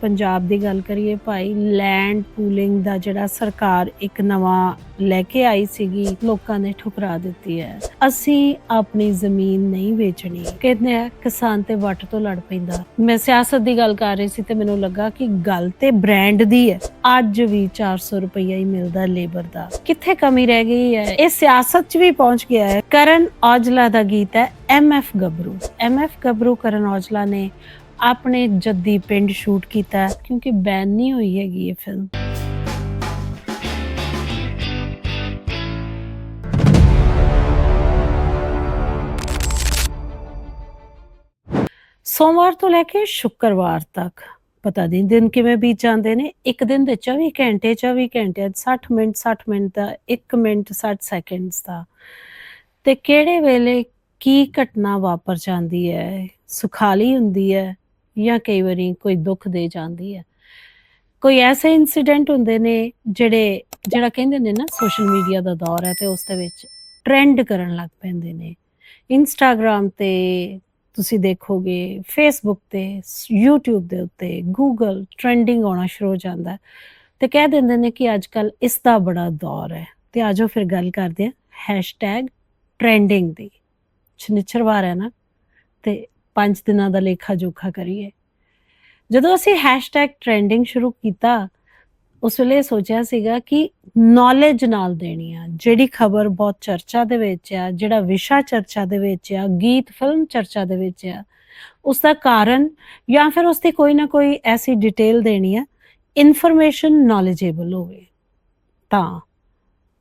ਪੰਜਾਬ ਦੀ ਗੱਲ ਕਰੀਏ ਭਾਈ land pooling ਦਾ ਜਿਹੜਾ ਸਰਕਾਰ ਇੱਕ ਨਵਾਂ ਲੈ ਕੇ ਆਈ ਸੀਗੀ, ਲੋਕਾਂ ਨੇ ਠੁਕਰਾ ਦਿੱਤੀ ਹੈ। ਅਸੀਂ ਆਪਣੀ ਜ਼ਮੀਨ ਨਹੀਂ ਵੇਚਣੀ। ਕਹਿੰਦੇ ਆ, ਕਿਸਾਨ ਤੇ ਵੱਟ ਤੋਂ ਲੜ ਪੈਂਦਾ। ਮੈਂ ਸਿਆਸਤ ਦੀ ਗੱਲ ਕਰ ਰਹੀ ਸੀ ਤੇ ਮੈਨੂੰ ਲੱਗਾ ਕਿ ਗੱਲ ਤੇ ਬ੍ਰਾਂਡ ਦੀ ਹੈ। ਅੱਜ ਵੀ 400 ਰੁਪਈਆ ਹੀ ਮਿਲਦਾ ਲੇਬਰ ਦਾ। ਕਿੱਥੇ ਕਮੀ ਰਹਿ ਗਈ ਹੈ? ਇਹ ਸਿਆਸਤ 'ਚ ਵੀ ਪਹੁੰਚ ਗਿਆ ਹੈ। ਕਰਨ ਔਜਲਾ ਦਾ ਗੀਤ ਹੈ ਐਮਐਫ ਗੱਭਰੂ ਐਮਐਫ ਗੱਭਰੂ ਕਰਨ ਔਜਲਾ ਨੇ ਆਪਣੇ ਜੱਦੀ ਪਿੰਡ ਸ਼ੂਟ ਕੀਤਾ ਹੈ, ਕਿਉਂਕਿ ਬੈਨ ਨਹੀਂ ਹੋਈ ਹੈਗੀ ਇਹ ਫਿਲਮ ਸੋਮਵਾਰ ਤੋਂ ਲੈ ਕੇ ਸ਼ੁੱਕਰਵਾਰ ਤੱਕ ਪਤਾ ਨਹੀਂ ਦਿਨ ਕਿਵੇਂ ਬੀਤ ਜਾਂਦੇ ਨੇ ਇੱਕ ਦਿਨ ਦੇ 24 ਘੰਟੇ 24 ਘੰਟੇ 60 ਮਿੰਟ 60 ਮਿੰਟ ਦਾ 1 ਮਿੰਟ 60 ਸੈਕਿੰਡਸ ਦਾ। ਤੇ ਕਿਹੜੇ ਵੇਲੇ ਕੀ ਘਟਨਾ ਵਾਪਰ ਜਾਂਦੀ ਹੈ ਸੁਖਾਲੀ ਹੁੰਦੀ ਹੈ ਜਾਂ ਕਈ ਵਾਰੀ ਕੋਈ ਦੁੱਖ ਦੇ ਜਾਂਦੀ ਹੈ। ਕੋਈ ਐਸੇ ਇਨਸੀਡੈਂਟ ਹੁੰਦੇ ਨੇ ਜਿਹੜੇ, ਜਿਹੜਾ ਕਹਿੰਦੇ ਨੇ ਨਾ ਸੋਸ਼ਲ ਮੀਡੀਆ ਦਾ ਦੌਰ ਹੈ ਤੇ ਉਸ ਦੇ ਵਿੱਚ ਟ੍ਰੈਂਡ ਕਰਨ ਲੱਗ ਪੈਂਦੇ ਨੇ। ਇੰਸਟਾਗ੍ਰam ਤੇ ਤੁਸੀਂ ਦੇਖੋਗੇ ਫੇਸਬੁੱਕ ਤੇ, YouTube ਦੇ ਉੱਤੇ, Google ਟ੍ਰੈਂਡਿੰਗ ਆਉਣਾ ਸ਼ੁਰੂ ਹੋ ਜਾਂਦਾ ਹੈ ਤੇ ਕਹਿ ਦਿੰਦੇ ਨੇ ਕਿ ਅੱਜ ਕੱਲ ਇਸ ਦਾ ਬੜਾ ਦੌਰ ਹੈ। ਤੇ ਆਜੋ ਫਿਰ ਗੱਲ ਕਰਦੇ ਹਾਂ ਟ੍ਰੈਂਡਿੰਗ ਦੀ। ਸ਼ਨੀਚਰਵਾਰ ਹੈ ਨਾ। ਤੇ ਪੰਜ ਦਿਨਾਂ ਦਾ ਲੇਖਾ ਜੋਖਾ ਕਰੀਏ। ਜਦੋਂ ਅਸੀਂ ਟ੍ਰੈਂਡਿੰਗ ਸ਼ੁਰੂ ਕੀਤਾ, ਉਸ ਵੇਲੇ ਸੋਚਿਆ ਸੀਗਾ ਕਿ ਨੌਲੇਜ ਨਾਲ ਦੇਣੀ ਆ, ਜਿਹੜੀ ਖਬਰ ਬਹੁਤ ਚਰਚਾ ਦੇ ਵਿੱਚ ਆ, ਜਿਹੜਾ ਵਿਸ਼ਾ ਚਰਚਾ ਦੇ ਵਿੱਚ ਆ, ਗੀਤ ਫਿਲਮ ਚਰਚਾ ਦੇ ਵਿੱਚ ਆ, ਉਸ ਦਾ ਕਾਰਨ ਜਾਂ ਫਿਰ ਉਸ ਦੀ ਕੋਈ ਨਾ ਕੋਈ ਐਸੀ ਡਿਟੇਲ ਦੇਣੀ ਆ ਇਨਫੋਰਮੇਸ਼ਨ ਨੌਲੇਜੇਬਲ ਹੋਵੇ। ਤਾਂ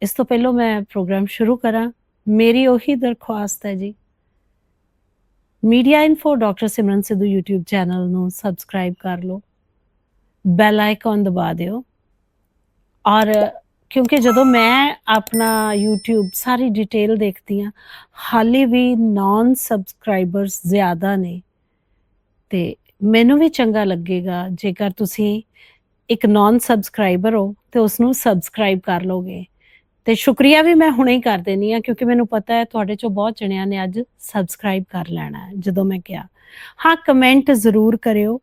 ਇਸ ਤੋਂ ਪਹਿਲਾਂ ਮੈਂ ਪ੍ਰੋਗਰਾਮ ਸ਼ੁਰੂ ਕਰਾਂ। ਮੇਰੀ ਉਹੀ ਦਰਖਾਸਤ ਹੈ ਜੀ। Media info doctor Simran Sidhu YouTube channel ਨੂੰ ਸਬਸਕ੍ਰਾਈਬ ਕਰ ਲਓ। ਬੈਲ ਆਈਕਨ ਦਬਾ ਦਿਓ। ਔਰ ਕਿਉਂਕਿ ਜਦੋਂ ਮੈਂ ਆਪਣਾ YouTube ਸਾਰੀ ਡਿਟੇਲ ਦੇਖਦੀ ਆ ਹਾਲੇ ਵੀ ਨਾਨ ਸਬਸਕ੍ਰਾਈਬਰਸ ਜ਼ਿਆਦਾ ਨੇ। ਤੇ ਮੈਨੂੰ ਵੀ ਚੰਗਾ ਲੱਗੇਗਾ, ਜੇਕਰ ਤੁਸੀਂ ਇੱਕ ਨਾਨ ਸਬਸਕ੍ਰਾਈਬਰ ਹੋ, ਤੇ ਉਸ ਨੂੰ ਸਬਸਕ੍ਰਾਈਬ ਕਰ ਲੋਗੇ। ਤੇ ਸ਼ੁਕਰੀਆ ਵੀ ਮੈਂ ਹੁਣੇ ਹੀ ਕਰ ਦੇਣੀ ਆ ਕਿਉਂਕਿ ਮੈਨੂੰ ਪਤਾ ਹੈ ਤੁਹਾਡੇ ਚੋਂ ਬਹੁਤ ਜਣਿਆਂ ਨੇ ਅੱਜ ਸਬਸਕ੍ਰਾਈਬ ਕਰ ਲੈਣਾ ਹੈ, ਜਦੋਂ ਮੈਂ ਕਿਹਾ। ਹਾਂ ਕਮੈਂਟ ਜ਼ਰੂਰ ਕਰਿਓ।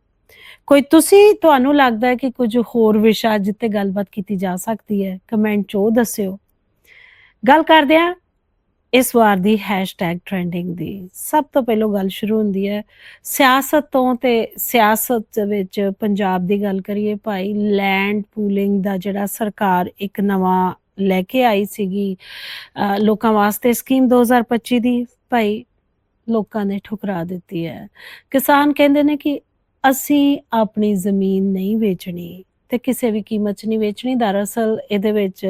ਕੋਈ ਤੁਸੀਂ, ਤੁਹਾਨੂੰ ਲੱਗਦਾ ਹੈ ਕਿ ਕੁਝ ਹੋਰ ਵਿਸ਼ਾ ਜਿੱਤੇ ਗੱਲਬਾਤ ਕੀਤੀ ਜਾ ਸਕਦੀ ਹੈ ਕਮੈਂਟ 'ਚ ਉਹ ਦੱਸਿਓ। ਗੱਲ ਕਰਦੇ ਆ ਇਸ ਵਾਰ ਦੀ ਹੈਸ਼ਟੈਗ ਟ੍ਰੈਂਡਿੰਗ ਦੀ। ਸਭ ਤੋਂ ਪਹਿਲਾਂ ਗੱਲ ਸ਼ੁਰੂ ਹੁੰਦੀ ਹੈ, ਸਿਆਸਤ ਤੋਂ ਤੇ ਸਿਆਸਤ ਵਿੱਚ ਪੰਜਾਬ ਦੀ ਗੱਲ ਕਰੀਏ, ਭਾਈ ਲੈਂਡ ਪੂਲਿੰਗ ਦਾ ਜਿਹੜਾ ਸਰਕਾਰ ਇੱਕ ਨਵਾਂ ਲੈ ਕੇ ਆਈ ਸੀਗੀ। ਲੋਕਾਂ ਵਾਸਤੇ ਸਕੀਮ 2025 ਦੀ ਭਾਈ ਲੋਕਾਂ ਨੇ ਠੁਕਰਾ ਦਿੱਤੀ ਹੈ। ਕਿਸਾਨ ਕਹਿੰਦੇ ਨੇ ਕਿ ਅਸੀਂ ਆਪਣੀ ਜ਼ਮੀਨ ਨਹੀਂ ਵੇਚਣੀ ਤੇ ਕਿਸੇ ਵੀ ਕੀਮਤ 'ਚ ਨਹੀਂ ਵੇਚਣੀ। ਦਰਅਸਲ ਇਹਦੇ ਵਿੱਚ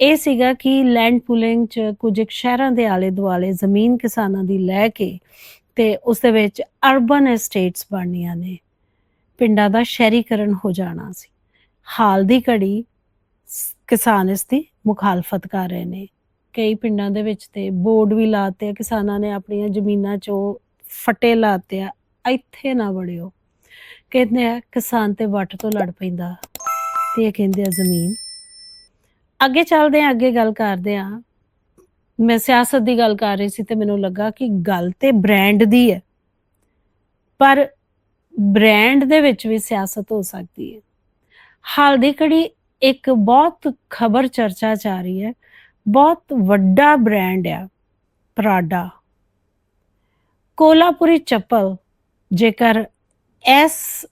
ਇਹ ਸੀਗਾ ਕਿ ਲੈਂਡ ਪੂਲਿੰਗ 'ਚ ਕੁਝ ਸ਼ਹਿਰਾਂ ਦੇ ਆਲੇ ਦੁਆਲੇ ਜ਼ਮੀਨ ਕਿਸਾਨਾਂ ਦੀ ਲੈ ਕੇ ਤੇ ਉਸ ਦੇ ਵਿੱਚ ਅਰਬਨ ਐਸਟੇਟਸ ਬਣਨੀਆਂ ਨੇ। ਪਿੰਡਾਂ ਦਾ ਸ਼ਹਿਰੀਕਰਨ ਹੋ ਜਾਣਾ ਸੀ। ਹਾਲ ਦੀ ਘੜੀ ਕਿਸਾਨ ਇਸ ਦੀ ਮੁਖਾਲਫਤ ਕਰ ਰਹੇ ਨੇ। ਕਈ ਪਿੰਡਾਂ ਦੇ ਵਿੱਚ ਤੇ ਬੋਰਡ ਵੀ ਲਾਤੇ ਆ, ਕਿਸਾਨਾਂ ਨੇ ਆਪਣੀਆਂ ਜ਼ਮੀਨਾਂ 'ਚੋਂ ਫਟੇ ਲਾਤੇ ਆ, ਇੱਥੇ ਨਾ ਵੜਿਓ। ਕਹਿੰਦੇ ਆ, ਕਿਸਾਨ ਤੇ ਵੱਟ ਤੋਂ ਲੜ ਪੈਂਦਾ ਤੇ ਇਹ ਕਹਿੰਦੇ ਆ ਜ਼ਮੀਨ। ਅੱਗੇ ਚੱਲਦੇ ਆ, ਅੱਗੇ ਗੱਲ ਕਰਦੇ ਆ। ਮੈਂ ਸਿਆਸਤ ਦੀ ਗੱਲ ਕਰ ਰਹੀ ਸੀ ਤੇ ਮੈਨੂੰ ਲੱਗਾ ਕਿ ਗੱਲ ਤੇ ਬ੍ਰਾਂਡ ਦੀ ਹੈ। ਪਰ ਬ੍ਰਾਂਡ ਦੇ ਵਿੱਚ ਵੀ ਸਿਆਸਤ ਹੋ ਸਕਦੀ ਹੈ। ਹਾਲ ਦੀ ਘੜੀ ਇੱਕ ਬਹੁਤ ਖਬਰ ਚਰਚਾ ਚ ਆ ਰਹੀ ਹੈ। ਬਹੁਤ ਵੱਡਾ ਬ੍ਰਾਂਡ ਆ ਪ੍ਰਾਡਾ ਕੋਲਾਪੁਰੀ ਚੱਪਲ, ਜੇਕਰ ਇਸ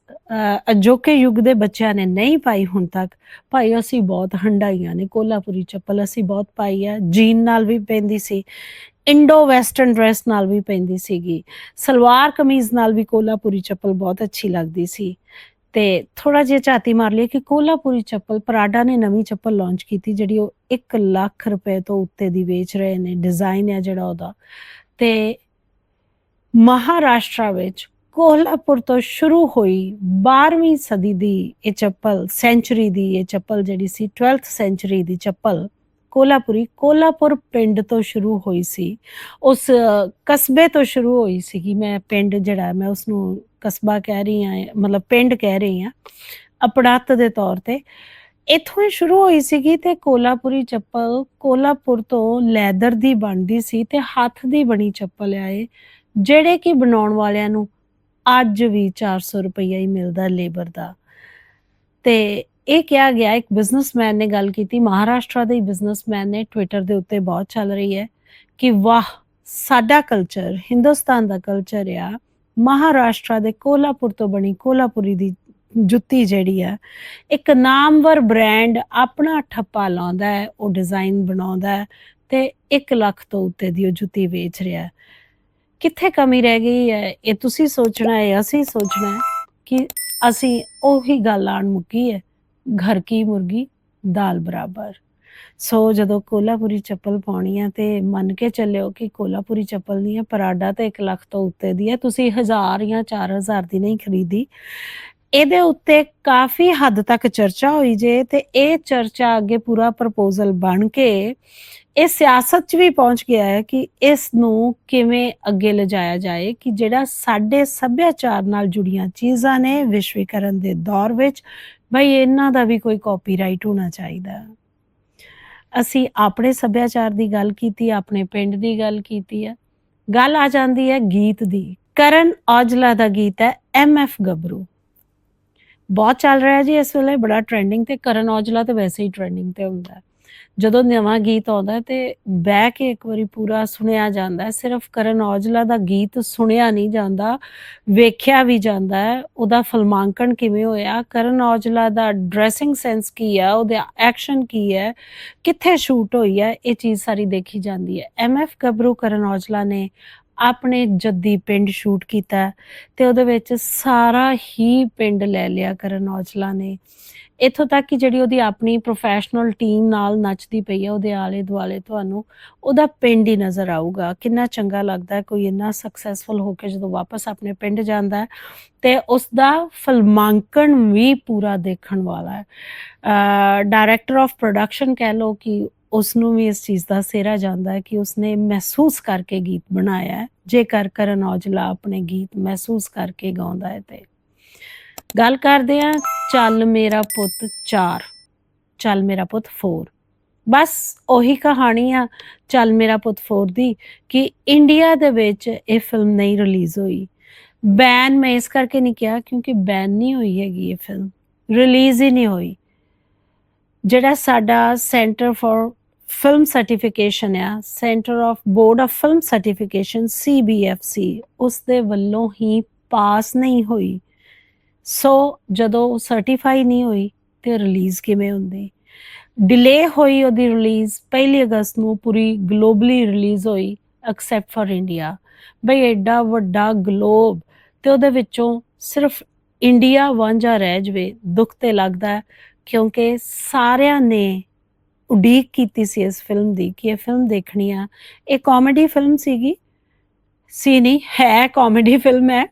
ਅਜੋਕੇ ਯੁੱਗ ਦੇ ਬੱਚਿਆਂ ਨੇ ਨਹੀਂ ਪਾਈ ਹੁਣ ਤੱਕ, ਭਾਈ ਅਸੀਂ ਬਹੁਤ ਹੰਡਾਈਆਂ ਨੇ ਕੋਲਾਪੁਰੀ ਚੱਪਲ, ਅਸੀਂ ਬਹੁਤ ਪਾਈ ਆ ਜੀਨ ਨਾਲ ਵੀ ਪੈਂਦੀ ਸੀ, ਇੰਡੋ ਵੈਸਟਰਨ ਡਰੈਸ ਨਾਲ ਵੀ ਪੈਂਦੀ ਸੀਗੀ। ਸਲਵਾਰ ਕਮੀਜ਼ ਨਾਲ ਵੀ ਕੋਲਾਪੁਰੀ ਚੱਪਲ ਬਹੁਤ ਅੱਛੀ ਲੱਗਦੀ ਸੀ। ਤੇ ਥੋੜਾ ਜਿਹਾ ਝਾਤੀ ਮਾਰ ਲਈ ਕਿ ਕੋਲਾਪੁਰੀ ਚੱਪਲ ਪ੍ਰਾਡਾ ਨੇ ਨਵੀਂ ਚੱਪਲ ਲਾਂਚ ਕੀਤੀ ਜਿਹੜੀ ਉਹ 1 ਲੱਖ ਰੁਪਏ ਤੋਂ ਉੱਤੇ ਦੀ ਵੇਚ ਰਹੇ ਨੇ ਡਿਜ਼ਾਈਨ ਹੈ ਜਿਹੜਾ ਉਹਦਾ। ਤੇ ਮਹਾਰਾਸ਼ਟਰ ਵਿੱਚ ਕੋਲਹਾਪੁਰ ਤੋਂ ਸ਼ੁਰੂ ਹੋਈ 12ਵੀਂ ਸਦੀ ਦੀ ਇਹ ਚੱਪਲ ਸੈਂਚਰੀ ਦੀ ਇਹ ਚੱਪਲ ਜਿਹੜੀ ਸੀ 12th ਸੈਂਚਰੀ ਦੀ ਚੱਪਲ ਕੋਲਾਪੁਰੀ, ਕੋਲਾਪੁਰ ਪਿੰਡ ਤੋਂ ਸ਼ੁਰੂ ਹੋਈ ਸੀ। ਉਸ ਕਸਬੇ ਤੋਂ ਸ਼ੁਰੂ ਹੋਈ ਸੀਗੀ ਮੈਂ ਪਿੰਡ ਜਿਹੜਾ, ਮੈਂ ਉਸ ਨੂੰ ਕਸਬਾ ਕਹਿ ਰਹੀ ਹਾਂ, ਮਤਲਬ ਪਿੰਡ ਕਹਿ ਰਹੀ ਹਾਂ ਅਪੜਾਤ ਦੇ ਤੌਰ ਤੇ। ਇੱਥੋਂ ਹੀ ਸ਼ੁਰੂ ਹੋਈ ਸੀਗੀ ਤੇ ਕੋਲਾਪੁਰੀ ਚੱਪਲ ਕੋਲਾਪੁਰ ਤੋਂ ਲੈਦਰ ਦੀ ਬਣਦੀ ਸੀ ਤੇ ਹੱਥ ਦੀ ਬਣੀ ਚੱਪਲ ਆਏ ਜਿਹੜੇ ਕਿ ਬਣਾਉਣ ਵਾਲਿਆਂ ਨੂੰ ਅੱਜ ਵੀ 400 ਰੁਪਈਆ ਹੀ ਮਿਲਦਾ ਲੇਬਰ ਦਾ। ਤੇ ਇਹ ਕਿਹਾ ਗਿਆ, ਇੱਕ ਬਿਜ਼ਨਸਮੈਨ ਨੇ ਗੱਲ ਕੀਤੀ, ਮਹਾਰਾਸ਼ਟਰ ਦੇ ਬਿਜ਼ਨਸਮੈਨ ਨੇ ਟਵਿੱਟਰ ਦੇ ਉੱਤੇ ਬਹੁਤ ਚੱਲ ਰਹੀ ਹੈ ਕਿ ਵਾਹ, ਸਾਡਾ ਕਲਚਰ ਹਿੰਦੁਸਤਾਨ ਦਾ ਕਲਚਰ ਆ, ਮਹਾਰਾਸ਼ਟਰ ਦੇ ਕੋਲਾਪੁਰ ਤੋਂ ਬਣੀ ਕੋਲਾਪੁਰੀ ਦੀ ਜੁੱਤੀ ਜਿਹੜੀ ਆ, ਇੱਕ ਨਾਮਵਰ ਬ੍ਰਾਂਡ ਆਪਣਾ ਠੱਪਾ ਲਾਉਂਦਾ ਹੈ, ਉਹ ਡਿਜ਼ਾਈਨ ਬਣਾਉਂਦਾ ਹੈ ਤੇ 1 ਲੱਖ ਤੋਂ ਉੱਤੇ ਦੀ ਉਹ ਜੁੱਤੀ ਵੇਚ ਰਿਹਾ ਹੈ। ਕਿੱਥੇ ਕਮੀ ਰਹਿ ਗਈ ਹੈ? ਇਹ ਤੁਸੀਂ ਸੋਚਣਾ ਹੈ, ਅਸੀਂ ਸੋਚਣਾ ਹੈ ਕਿ ਅਸੀਂ ਉਹੀ ਗੱਲ ਆਣ ਮੁੱਕੀ ਹੈ। ਘਰ ਕੀ ਮੁਰਗੀ? ਦਾਲ ਬਰਾਬਰ। ਸੋ ਜਦੋਂ ਕੋਲਾਪੁਰੀ ਚੱਪਲ ਪਾਉਣੀ ਹੈ ਤੇ ਮੰਨ ਕੇ ਚੱਲਿਓ ਕਿ ਕੋਲਾਪੁਰੀ ਚੱਪਲ ਨਹੀਂ ਹੈ ਪਰਾਡਾ ਤਾਂ 1 ਲੱਖ ਤੋਂ ਉੱਤੇ ਦੀ ਹੈ ਤੁਸੀਂ 1000 ਜਾਂ 4000 ਦੀ ਨਹੀਂ ਖਰੀਦੀ। ਇਹਦੇ ਉੱਤੇ ਕਾਫੀ ਹੱਦ ਤੱਕ ਚਰਚਾ ਹੋਈ ਜੇ ਤੇ ਇਹ ਚਰਚਾ ਅੱਗੇ ਪੂਰਾ ਪ੍ਰਪੋਜ਼ਲ ਬਣ ਕੇ ਇਹ ਸਿਆਸਤ 'ਚ ਵੀ ਪਹੁੰਚ ਗਿਆ ਹੈ ਕਿ ਇਸ ਨੂੰ ਕਿਵੇਂ ਅੱਗੇ ਲਿਜਾਇਆ ਜਾਏ ਕਿ ਜਿਹੜਾ ਸਾਡੇ ਸੱਭਿਆਚਾਰ ਨਾਲ ਜੁੜੀਆਂ ਚੀਜ਼ਾਂ ਨੇ ਵਿਸ਼ਵੀਕਰਨ ਦੇ ਦੌਰ ਵਿੱਚ ਭਈ ਇਹਨਾਂ ਦਾ ਵੀ ਕੋਈ ਕਾਪੀਰਾਈਟ ਹੋਣਾ ਚਾਹੀਦਾ। ਅਸੀਂ ਆਪਣੇ ਸੱਭਿਆਚਾਰ ਦੀ ਗੱਲ ਕੀਤੀ ਆਪਣੇ ਪਿੰਡ ਦੀ ਗੱਲ ਕੀਤੀ ਹੈ ਗੱਲ ਆ ਜਾਂਦੀ ਹੈ ਗੀਤ ਦੀ। ਕਰਨ ਔਜਲਾ ਦਾ ਗੀਤ ਹੈ ਐਮ ਐਫ ਗੱਭਰੂ। ਬਹੁਤ ਚੱਲ ਰਿਹਾ ਜੀ ਇਸ ਵੇਲੇ, ਬੜਾ ਟ੍ਰੈਂਡਿੰਗ ਤੇ ਕਰਨ ਔਜਲਾ ਤੇ ਵੈਸੇ ਹੀ ਟ੍ਰੈਂਡਿੰਗ ਤੇ ਹੁੰਦਾ। ਜਦੋਂ ਨਵਾਂ ਗੀਤ ਆਉਂਦਾ ਹੈ ਤੇ ਬਹਿ ਕੇ ਇੱਕ ਵਾਰੀ ਪੂਰਾ ਸੁਣਿਆ ਜਾਂਦਾ ਹੈ। ਸਿਰਫ ਕਰਨ ਔਜਲਾ ਦਾ ਗੀਤ ਸੁਣਿਆ ਨਹੀਂ ਜਾਂਦਾ, ਵੇਖਿਆ ਵੀ ਜਾਂਦਾ ਹੈ। ਉਹਦਾ ਫਿਲਮਾਂਕਣ ਕਿਵੇਂ ਹੋਇਆ? ਕਰਨ ਔਜਲਾ ਦਾ ਡਰੈਸਿੰਗ ਸੈਂਸ ਕੀ ਹੈ? ਉਹਦੇ ਐਕਸ਼ਨ ਕੀ ਹੈ? ਕਿੱਥੇ ਸ਼ੂਟ ਹੋਈ ਹੈ? ਇਹ ਚੀਜ਼ ਸਾਰੀ ਦੇਖੀ ਜਾਂਦੀ ਹੈ। ਐਮ ਐਫ ਗੱਭਰੂ ਕਰਨ ਔਜਲਾ ਨੇ ਆਪਣੇ ਜੱਦੀ ਪਿੰਡ ਸ਼ੂਟ ਕੀਤਾ ਤੇ ਉਹਦੇ ਵਿੱਚ ਸਾਰਾ ਹੀ ਪਿੰਡ ਲੈ ਲਿਆ ਕਰਨ ਔਜਲਾ ਨੇ। ਇੱਥੋਂ ਤੱਕ ਕਿ ਜਿਹੜੀ ਉਹਦੀ ਆਪਣੀ ਪ੍ਰੋਫੈਸ਼ਨਲ ਟੀਮ ਨਾਲ ਨੱਚਦੀ ਪਈ ਹੈ ਉਹਦੇ ਆਲੇ ਦੁਆਲੇ ਤੁਹਾਨੂੰ ਉਹਦਾ ਪਿੰਡ ਹੀ ਨਜ਼ਰ ਆਊਗਾ। ਕਿੰਨਾ ਚੰਗਾ ਲੱਗਦਾ ਹੈ, ਕੋਈ ਇੰਨਾ ਸਕਸੈਸਫੁਲ ਹੋ ਕੇ ਜਦੋਂ ਵਾਪਸ ਆਪਣੇ ਪਿੰਡ ਜਾਂਦਾ ਹੈ ਤੇ ਉਸ ਦਾ ਫਿਲਮਾਂਕਣ ਵੀ ਪੂਰਾ ਦੇਖਣ ਵਾਲਾ ਹੈ। ਡਾਇਰੈਕਟਰ ਆਫ ਪ੍ਰੋਡਕਸ਼ਨ ਕਹਿ ਲੋ ਕਿ ਉਸ ਨੂੰ ਵੀ ਇਸ ਚੀਜ਼ ਦਾ ਸਿਹਰਾ ਜਾਂਦਾ ਹੈ ਕਿ ਉਸਨੇ ਮਹਿਸੂਸ ਕਰਕੇ ਗੀਤ ਬਣਾਇਆ ਹੈ। ਜੇਕਰ ਕਰਨ ਔਜਲਾ ਆਪਣੇ ਗੀਤ ਮਹਿਸੂਸ ਕਰਕੇ ਗਾਉਂਦਾ ਹੈ ਤੇ ਗੱਲ ਕਰਦੇ ਆ, ਚੱਲ ਮੇਰਾ ਪੁੱਤ 4 ਚੱਲ ਮੇਰਾ ਪੁੱਤ 4 ਬਸ ਉਹੀ ਕਹਾਣੀ ਆ, ਚੱਲ ਮੇਰਾ ਪੁੱਤ 4 ਦੀ, ਕਿ ਇੰਡੀਆ ਦੇ ਵਿੱਚ ਇਹ ਫਿਲਮ ਨਹੀਂ ਰਿਲੀਜ਼ ਹੋਈ। ਬੈਨ ਮੈਂ ਇਸ ਕਰਕੇ ਨਹੀਂ ਕਿਹਾ, ਕਿਉਂਕਿ ਬੈਨ ਨਹੀਂ ਹੋਈ ਹੈਗੀ ਇਹ ਫਿਲਮ ਰਿਲੀਜ਼ ਹੀ ਨਹੀਂ ਹੋਈ। ਜਿਹੜਾ ਸਾਡਾ ਸੈਂਟਰ ਫਾਰ ਫਿਲਮ ਸਰਟੀਫਿਕੇਸ਼ਨ ਆ centre of board of film certification CBFC ਉਸ ਦੇ ਵੱਲੋਂ ਹੀ ਪਾਸ ਨਹੀਂ ਹੋਈ। ਸੋ ਜਦੋਂ ਉਹ ਸਰਟੀਫਾਈ ਨਹੀਂ ਹੋਈ ਤੇ ਰਿਲੀਜ਼ ਕਿਵੇਂ ਹੁੰਦੀ? ਡਿਲੇ ਹੋਈ ਉਹਦੀ ਰਿਲੀਜ਼ 1 ਅਗਸਤ ਨੂੰ ਪੂਰੀ ਗਲੋਬਲੀ ਰਿਲੀਜ਼ ਹੋਈ ਐਕਸੈਪਟ ਫॉर ਇੰਡੀਆ ਬਈ ਐਡਾ ਵੱਡਾ ਗਲੋਬ ਤੇ ਉਹਦੇ ਵਿੱਚੋਂ ਸਿਰਫ ਇੰਡੀਆ ਵਾਂਝਾ ਰਹਿ ਜਵੇ, ਦੁੱਖ ਤੇ ਲੱਗਦਾ ਕਿਉਂਕਿ ਸਾਰਿਆਂ ਨੇ ਉਡੀਕ ਕੀਤੀ ਸੀ ਇਸ ਫਿਲਮ ਦੀ ਕਿ ਇਹ ਫਿਲਮ ਦੇਖਣੀ ਆ। ਇਹ ਕਾਮੇਡੀ ਫਿਲਮ ਸੀਗੀ? ਸੀ ਨਹੀਂ ਹੈ ਕਾਮੇਡੀ ਫਿਲਮ ਹੈ।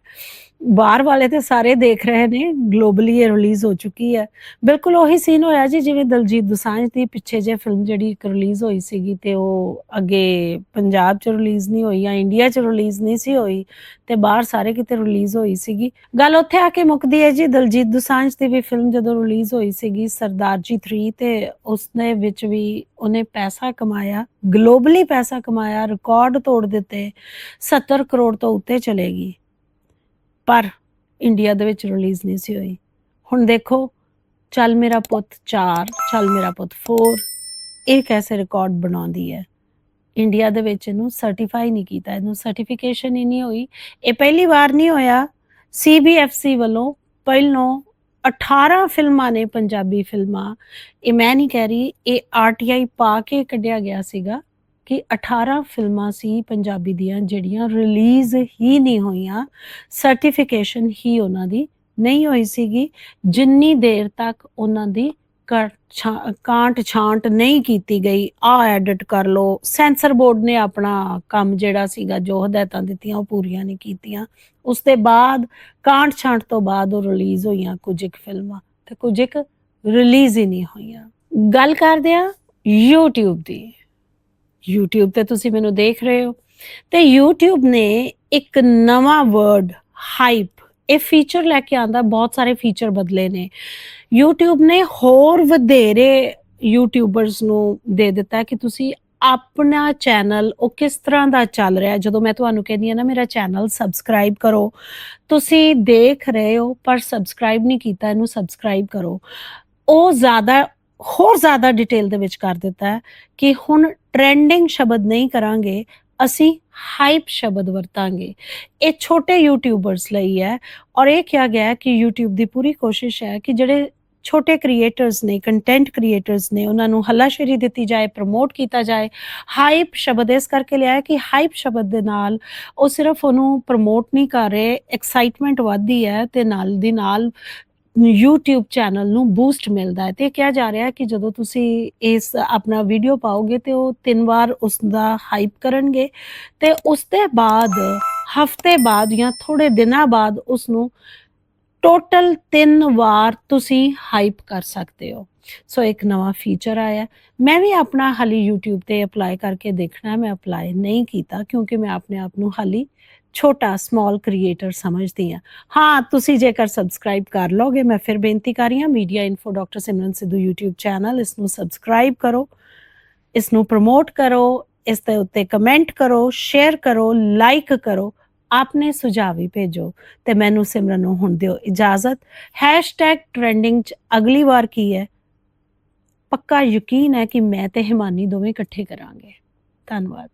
ਬਾਹਰ ਵਾਲੇ ਤੇ ਸਾਰੇ ਦੇਖ ਰਹੇ ਨੇ ਗਲੋਬਲੀ ਇਹ ਰਿਲੀਜ਼ ਹੋ ਚੁੱਕੀ ਹੈ। ਬਿਲਕੁਲ ਉਹੀ ਸੀਨ ਹੋਇਆ ਜੀ, ਜਿਵੇਂ ਦਲਜੀਤ ਦੁਸਾਂਝ ਦੀ ਪਿੱਛੇ ਜੇ ਫਿਲਮ ਜਿਹੜੀ ਇੱਕ ਰਿਲੀਜ਼ ਹੋਈ ਸੀਗੀ ਤੇ ਉਹ ਅੱਗੇ ਪੰਜਾਬ 'ਚ ਰਿਲੀਜ਼ ਨਹੀਂ ਹੋਈ ਜਾਂ ਇੰਡੀਆ 'ਚ ਰਿਲੀਜ਼ ਨਹੀਂ ਸੀ ਹੋਈ ਤੇ ਬਾਹਰ ਸਾਰੇ ਕਿਤੇ ਰਿਲੀਜ਼ ਹੋਈ ਸੀਗੀ। ਗੱਲ ਉੱਥੇ ਆ ਕੇ ਮੁੱਕਦੀ ਹੈ ਜੀ, ਦਲਜੀਤ ਦੁਸਾਂਝ ਦੀ ਵੀ ਫਿਲਮ ਜਦੋਂ ਰਿਲੀਜ਼ ਹੋਈ ਸੀਗੀ, ਸਰਦਾਰ ਜੀ 3 ਤੇ ਉਸ ਵਿੱਚ ਵੀ ਉਹਨੇ ਪੈਸਾ ਕਮਾਇਆ ਗਲੋਬਲੀ ਪੈਸਾ ਕਮਾਇਆ ਰਿਕਾਰਡ ਤੋੜ ਦਿੱਤੇ 70 ਕਰੋੜ ਤੋਂ ਉੱਤੇ ਚਲੇਗੀ ਪਰ ਇੰਡੀਆ ਦੇ ਵਿੱਚ ਰਿਲੀਜ਼ ਨਹੀਂ ਸੀ ਹੋਈ। ਹੁਣ ਦੇਖੋ, ਚੱਲ ਮੇਰਾ ਪੁੱਤ 4 ਚੱਲ ਮੇਰਾ ਪੁੱਤ 4 ਇਹ ਕੈਸੇ ਰਿਕਾਰਡ ਬਣਾਉਂਦੀ ਹੈ? ਇੰਡੀਆ ਦੇ ਵਿੱਚ ਇਹਨੂੰ ਸਰਟੀਫਾਈ ਨਹੀਂ ਕੀਤਾ, ਇਹਨੂੰ ਸਰਟੀਫਿਕੇਸ਼ਨ ਹੀ ਨਹੀਂ ਹੋਈ। ਇਹ ਪਹਿਲੀ ਵਾਰ ਨਹੀਂ ਹੋਇਆ। CBFC ਵੱਲੋਂ ਪਹਿਲੋਂ 18 ਫਿਲਮਾਂ ਨੇ ਪੰਜਾਬੀ ਫਿਲਮਾਂ। ਇਹ ਮੈਂ ਨਹੀਂ ਕਹਿ ਰਹੀ, ਇਹ RTI ਪਾ ਕੇ ਕੱਢਿਆ ਗਿਆ ਸੀਗਾ। ਕਿ 18 ਫਿਲਮਾਂ ਸੀ ਪੰਜਾਬੀ ਦੀਆਂ ਜਿਹੜੀਆਂ ਰਿਲੀਜ਼ ਹੀ ਨਹੀਂ ਹੋਈਆਂ ਸਰਟੀਫਿਕੇਸ਼ਨ ਹੀ ਉਹਨਾਂ ਦੀ ਨਹੀਂ ਹੋਈ ਸੀਗੀ, ਜਿੰਨੀ ਦੇਰ ਤੱਕ ਉਹਨਾਂ ਦੀ ਕਰ- ਛਾ- ਕਾਂਟ ਛਾਂਟ ਨਹੀਂ ਕੀਤੀ ਗਈ, ਆ ਐਡਿਟ ਕਰ ਲਓ ਸੈਂਸਰ ਬੋਰਡ ਨੇ ਆਪਣਾ ਕੰਮ ਜਿਹੜਾ ਸੀਗਾ, ਜੋ ਹਦਾਇਤਾਂ ਦਿੱਤੀਆਂ, ਉਹ ਪੂਰੀਆਂ ਨਹੀਂ ਕੀਤੀਆਂ। ਉਸ ਦੇ ਬਾਅਦ, ਕਾਂਟ ਛਾਂਟ ਤੋਂ ਬਾਅਦ ਉਹ ਰਿਲੀਜ਼ ਹੋਈਆਂ ਕੁਝ ਇੱਕ ਫਿਲਮਾਂ, ਤੇ ਕੁਝ ਇੱਕ ਰਿਲੀਜ਼ ਹੀ ਨਹੀਂ ਹੋਈਆਂ। ਗੱਲ ਕਰਦੇ ਆ YouTube ਦੀ। YouTube ਤੇ ਤੁਸੀਂ ਮੈਨੂੰ ਦੇਖ ਰਹੇ ਹੋ। ਤੇ YouTube ਨੇ ਇੱਕ ਨਵਾਂ ਵਰਡ ਹਾਈਪ ਇਹ ਫੀਚਰ ਲੈ ਕੇ ਆਂਦਾ, ਬਹੁਤ ਸਾਰੇ ਫੀਚਰ ਬਦਲੇ ਨੇ। YouTube ਨੇ ਹੋਰ ਵਧੇਰੇ ਯੂਟਿਊਬਰਸ ਨੂੰ ਦੇ ਦਿੱਤਾ ਕਿ ਤੁਸੀਂ ਆਪਣਾ ਚੈਨਲ ਉਹ ਕਿਸ ਤਰ੍ਹਾਂ ਦਾ ਚੱਲ ਰਿਹਾ ਜਦੋਂ ਮੈਂ ਤੁਹਾਨੂੰ ਕਹਿੰਦੀ ਹਾਂ ਨਾ, ਮੇਰਾ ਚੈਨਲ ਸਬਸਕ੍ਰਾਈਬ ਕਰੋ। ਤੁਸੀਂ ਦੇਖ ਰਹੇ ਹੋ, ਪਰ ਸਬਸਕ੍ਰਾਈਬ ਨਹੀਂ ਕੀਤਾ, ਇਹਨੂੰ ਸਬਸਕ੍ਰਾਈਬ ਕਰੋ। ਉਹ ਜ਼ਿਆਦਾ ਹੋਰ ਜ਼ਿਆਦਾ ਡਿਟੇਲ ਦੇ ਵਿੱਚ ਕਰ ਦਿੱਤਾ ਹੈ ਕਿ ਹੁਣ ਟ੍ਰੈਂਡਿੰਗ ਸ਼ਬਦ ਨਹੀਂ ਕਰਾਂਗੇ, ਅਸੀਂ ਹਾਈਪ ਸ਼ਬਦ ਵਰਤਾਂਗੇ। ਇਹ ਛੋਟੇ ਯੂਟਿਊਬਰਸ ਲਈ ਹੈ ਔਰ ਇਹ ਕਿਹਾ ਗਿਆ ਹੈ ਕਿ YouTube ਦੀ ਪੂਰੀ ਕੋਸ਼ਿਸ਼ ਹੈ ਕਿ ਜਿਹੜੇ ਛੋਟੇ ਕ੍ਰੀਏਟਰਸ ਨੇ ਕੰਟੈਂਟ ਕ੍ਰੀਏਟਰਸ ਨੇ, ਉਹਨਾਂ ਨੂੰ ਹੱਲਾਸ਼ੇਰੀ ਦਿੱਤੀ ਜਾਏ ਪ੍ਰਮੋਟ ਕੀਤਾ ਜਾਏ। ਹਾਈਪ ਸ਼ਬਦ ਇਸ ਕਰਕੇ ਲਿਆ ਹੈ ਕਿ ਹਾਈਪ ਸ਼ਬਦ ਦੇ ਨਾਲ ਉਹ ਸਿਰਫ ਉਹਨੂੰ ਪ੍ਰਮੋਟ ਨਹੀਂ ਕਰ ਰਹੇ ਐਕਸਾਈਟਮੈਂਟ ਵੱਧਦੀ ਹੈ ਤੇ ਨਾਲ ਦੀ ਨਾਲ YouTube ਚੈਨਲ ਨੂੰ ਬੂਸਟ ਮਿਲਦਾ ਹੈ ਤੇ ਕਿਹਾ ਜਾ ਰਿਹਾ ਹੈ ਕਿ ਜਦੋਂ ਤੁਸੀਂ ਇਸ ਆਪਣਾ ਵੀਡੀਓ ਪਾਓਗੇ ਤੇ ਉਹ ਤਿੰਨ ਵਾਰ ਉਸ ਦਾ ਹਾਈਪ ਕਰਨਗੇ ਤੇ ਉਸ ਦੇ ਬਾਅਦ, ਹਫ਼ਤੇ ਬਾਅਦ ਜਾਂ ਥੋੜੇ ਦਿਨਾਂ ਬਾਅਦ ਉਸ ਨੂੰ ਟੋਟਲ 3 ਵਾਰ ਤੁਸੀਂ ਹਾਈਪ ਕਰ ਸਕਦੇ ਹੋ। ਸੋ ਇੱਕ ਨਵਾਂ ਫੀਚਰ ਆਇਆ ਮੈਂ ਵੀ ਆਪਣਾ ਹਾਲੀ YouTube ਤੇ ਅਪਲਾਈ ਕਰਕੇ ਦੇਖਣਾ ਮੈਂ ਅਪਲਾਈ ਨਹੀਂ ਕੀਤਾ ਕਿਉਂਕਿ ਮੈਂ ਆਪਣੇ ਆਪ ਨੂੰ ਹਾਲੀ ਛੋਟਾ ਸਮਾਲ ਕ੍ਰੀਏਟਰ ਸਮਝਦੀ ਹਾਂ। ਹਾਂ, ਤੁਸੀਂ ਜੇਕਰ ਸਬਸਕ੍ਰਾਈਬ ਕਰ ਲਓਗੇ, ਮੈਂ ਫਿਰ ਬੇਨਤੀ ਕਰ ਰਹੀ ਹਾਂ media info doctor Simran Sidhu YouTube channel ਇਸ ਨੂੰ ਸਬਸਕ੍ਰਾਈਬ ਕਰੋ ਇਸ ਨੂੰ ਪ੍ਰਮੋਟ ਕਰੋ, ਇਸ ਦੇ ਉੱਤੇ ਕਮੈਂਟ ਕਰੋ ਸ਼ੇਅਰ ਕਰੋ ਲਾਈਕ ਕਰੋ ਆਪਣੇ ਸੁਝਾਅ ਵੀ ਭੇਜੋ, ਤੇ ਮੈਨੂੰ ਸਿਮਰਨ ਨੂੰ ਹੁਣ ਦਿਓ ਇਜਾਜ਼ਤ। ਟ੍ਰੈਂਡਿੰਗ ਚ ਅਗਲੀ ਵਾਰ ਕੀ ਹੈ? ਪੱਕਾ ਯਕੀਨ ਹੈ ਕਿ ਮੈਂ ਤੇ ਹਿਮਾਨੀ ਦੋਵੇਂ ਇਕੱਠੇ ਕਰਾਂਗੇ। ਧੰਨਵਾਦ।